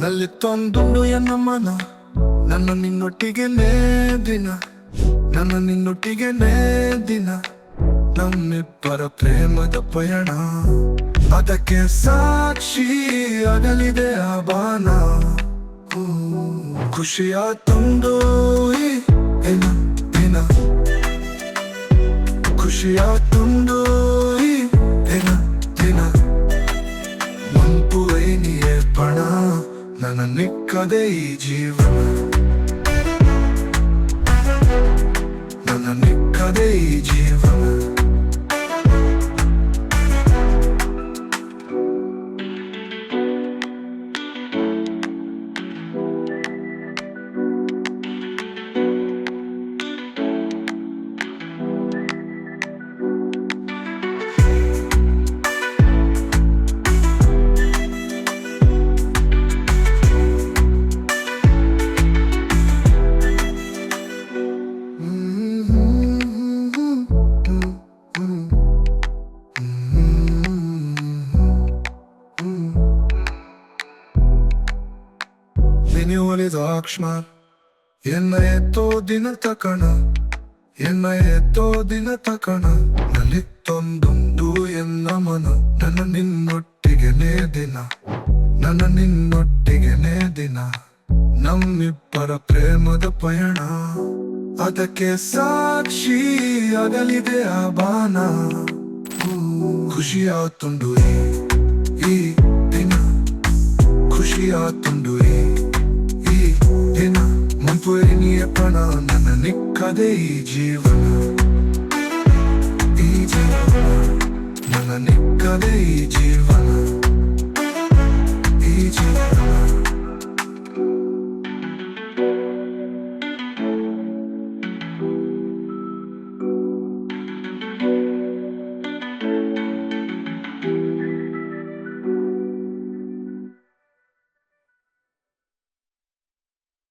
ನಲ್ಲಿತ್ತೊಂದುಂಡು ಎನ್ನ ಮನ, ನನ್ನ ನಿನ್ನೊಟ್ಟಿಗೆನೇ ದಿನ, ನನ್ನ ನಿನ್ನೊಟ್ಟಿಗೆನೇ ದಿನ, ನಮ್ಮಿಬ್ಬರ ಪ್ರೇಮದ ಪಯಣ. ಅದಕ್ಕೆ ಸಾಕ್ಷಿ ಅಗಲಿದೆ ಆ ಬಾನ ಖುಷಿಯ ತುಂಡು ಈ ಖುಷಿಯ ತುಂಡು ಈ ದಿನ ದಿನ. ಮಂಪುವೈ ನೀಯೇ ಪಣ ನನ್ನ ನಿಕ್ಕದೆ ಈ ಜೀವನ. ನಿನಿ ಒಲಿದ ಅಕ್ಷ್ಮಾರ್ ಎನ್ನ ಎತ್ತೋ ದಿನ ತಕಣ ಎನ್ನ ಎತ್ತೋ ದಿನ ತಕಣ ನಲಿತ್ತೊಂದೊಂದು ಎನ್ನ ಮನ ನನ್ನ ನಿನ್ನೊಟ್ಟಿಗೆನೇ ದಿನ ನನ್ನ ನಿನ್ನೊಟ್ಟಿಗೆನೇ ದಿನ ನಮ್ಮಿಬ್ಬರ ಪ್ರೇಮದ ಪಯಣ ಅದಕ್ಕೆ ಸಾಕ್ಷಿ ಅಗಲಿದೆ ಆ ಬಾನ ಖುಷಿಯ ತುಂಡು ಈ ದಿನ ಖುಷಿಯ ತುಂಡು ಈ ಈ ದಿನ ಮುಂಪುರಿನಿಯ ಪಣ ನನ್ನ ನಿಕ್ಕದೆ ಈ ಜೀವನ ಈ ಜೀವನ ನನ್ನ ನಿಕ್ಕದೆ ಈ ಜೀವನ ಈ ಜೀವನ